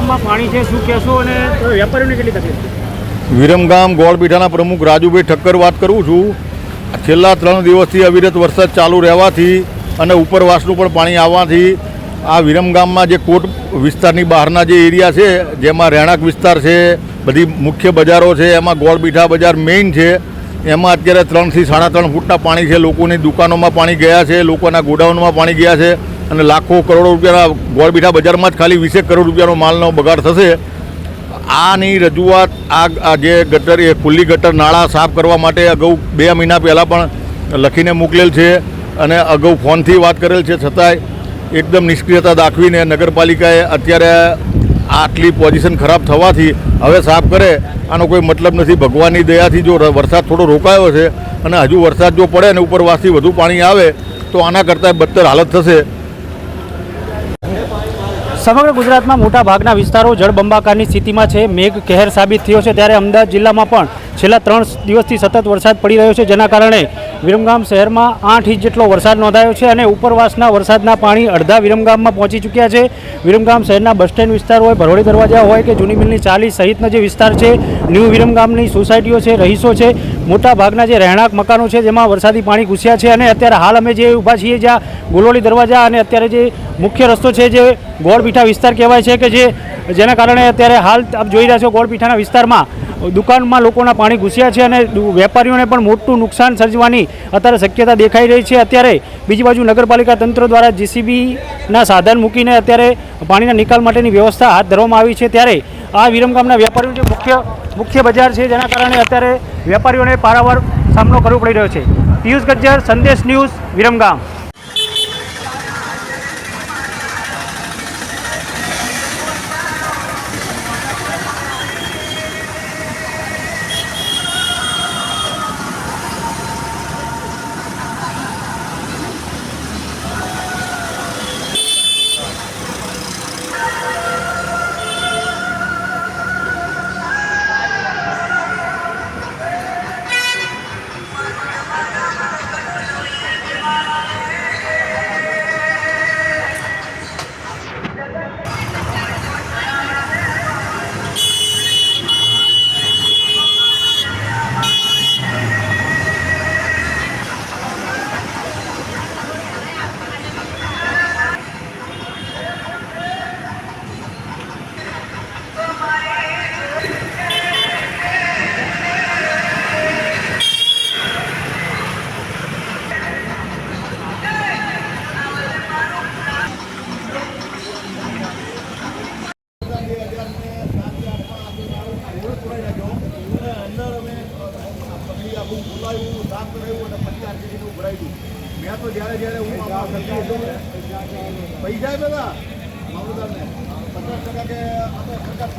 વિરમગામમાં પાણી છે, શું કહેશો અને વેપારીઓને કેટલી તકલીફ વિરમગામ ગોળબીઠાના પ્રમુખ રાજુભાઈ ઠક્કર વાત કરું છું. છેલ્લા ત્રણ દિવસથી અવિરત વરસાદ ચાલુ રહેવાથી અને ઉપરવાસનું પણ પાણી આવવાથી આ વિરમગામમાં જે કોટ વિસ્તારની બહારના જે એરિયા છે, જેમાં રહેણાંક વિસ્તાર છે, બધી મુખ્ય બજારો છે, એમાં ગોળબીઠા બજાર મેઇન છે, એમાં અત્યારે ત્રણથી સાડા ત્રણ ફૂટના પાણી છે. લોકોની દુકાનોમાં પાણી ગયા છે, લોકોના ગોડાઉનમાં પાણી ગયા છે. અને લાખો કરોડો રૂપિયાના ગોળબીઠા બજારમાં જ ખાલી વીસેક કરોડ રૂપિયાનો માલનો બગાડ થશે. આની રજૂઆત આ જે ગટર, એ ખુલ્લી ગટર નાળા સાફ કરવા માટે અગાઉ બે મહિના પહેલાં પણ લખીને મોકલેલ છે અને અગાઉ ફોનથી વાત કરેલ છે. છતાંય એકદમ નિષ્ક્રિયતા દાખવીને નગરપાલિકાએ અત્યારે આટલી પોઝિશન ખરાબ થવાથી હવે સાફ કરે, આનો કોઈ મતલબ નથી. ભગવાનની દયાથી જો વરસાદ થોડો રોકાયો છે અને હજુ વરસાદ જો પડે ને ઉપરવાસથી વધુ પાણી આવે, તો આના કરતાં બદતર હાલત થશે. સમગ્ર ગુજરાતમાં મોટા ભાગના વિસ્તારો જળબંબાકારની સ્થિતિમાં છે. મેઘ કહેર સાબિત થયો છે. ત્યારે અમદાવાદ જિલ્લામાં પણ છેલ્લા ત્રણ દિવસથી સતત વરસાદ પડી રહ્યો છે. જેના કારણે વિરમગામ શહેરમાં આઠ ઇંચ જેટલો વરસાદ નોંધાયો છે અને ઉપરવાસના વરસાદના પાણી અડધા વિરમગામમાં પહોંચી ચૂક્યા છે. વિરમગામ શહેરના બસ સ્ટેન્ડ વિસ્તાર હોય ભરોડી દરવાજા હોય કે જૂની મિલની ચાલી સહિતના જે વિસ્તાર છે, ન્યૂ વિરમગામની સોસાયટીઓ છે, રહીશો છે, મોટા ભાગના જે રહેણાંક મકાનો છે, જેમાં વરસાદી પાણી ઘૂસ્યા છે અને અત્યારે હાલ અમે જે ઊભા છીએ જ્યાં ગોલોલી દરવાજા અને અત્યારે જે મુખ્ય રસ્તો છે જે ગોળપીઠા વિસ્તાર કહેવાય છે કે જે, જેના કારણે અત્યારે હાલ આપ જોઈ રહ્યા છો ગોળપીઠાના વિસ્તારમાં દુકાનમાં લોકોના પાણી ઘૂસ્યા છે અને વેપારીઓને પણ મોટું નુકસાન સર્જવાની અત્યારે શક્યતા દેખાઈ રહી છે. અત્યારે બીજી બાજુ નગરપાલિકા તંત્ર દ્વારા જીસીબીના સાધન મૂકીને અત્યારે પાણીના નિકાલ માટેની વ્યવસ્થા હાથ ધરવામાં આવી છે. ત્યારે આ વિરમગામના વેપારીઓ જે મુખ્ય મુખ્ય બજાર છે, જેના કારણે અત્યારે વેપારીઓને પારાવાર સામનો કરવો પડી રહ્યો છે. પિયુષ ગજ્જર, સંદેશ ન્યૂઝ વિરમગામ પૂરાઈ અંદર અમે પગલી આખું બોલાવ્યું સાફ કરાવ્યું અને પછી આરસીસીને ઉભરાવ્યું મેં તો જ્યારે જ્યારે હું પૈસા બધા મામલતદારને પચાસ ટકા કે આપણે સરકાર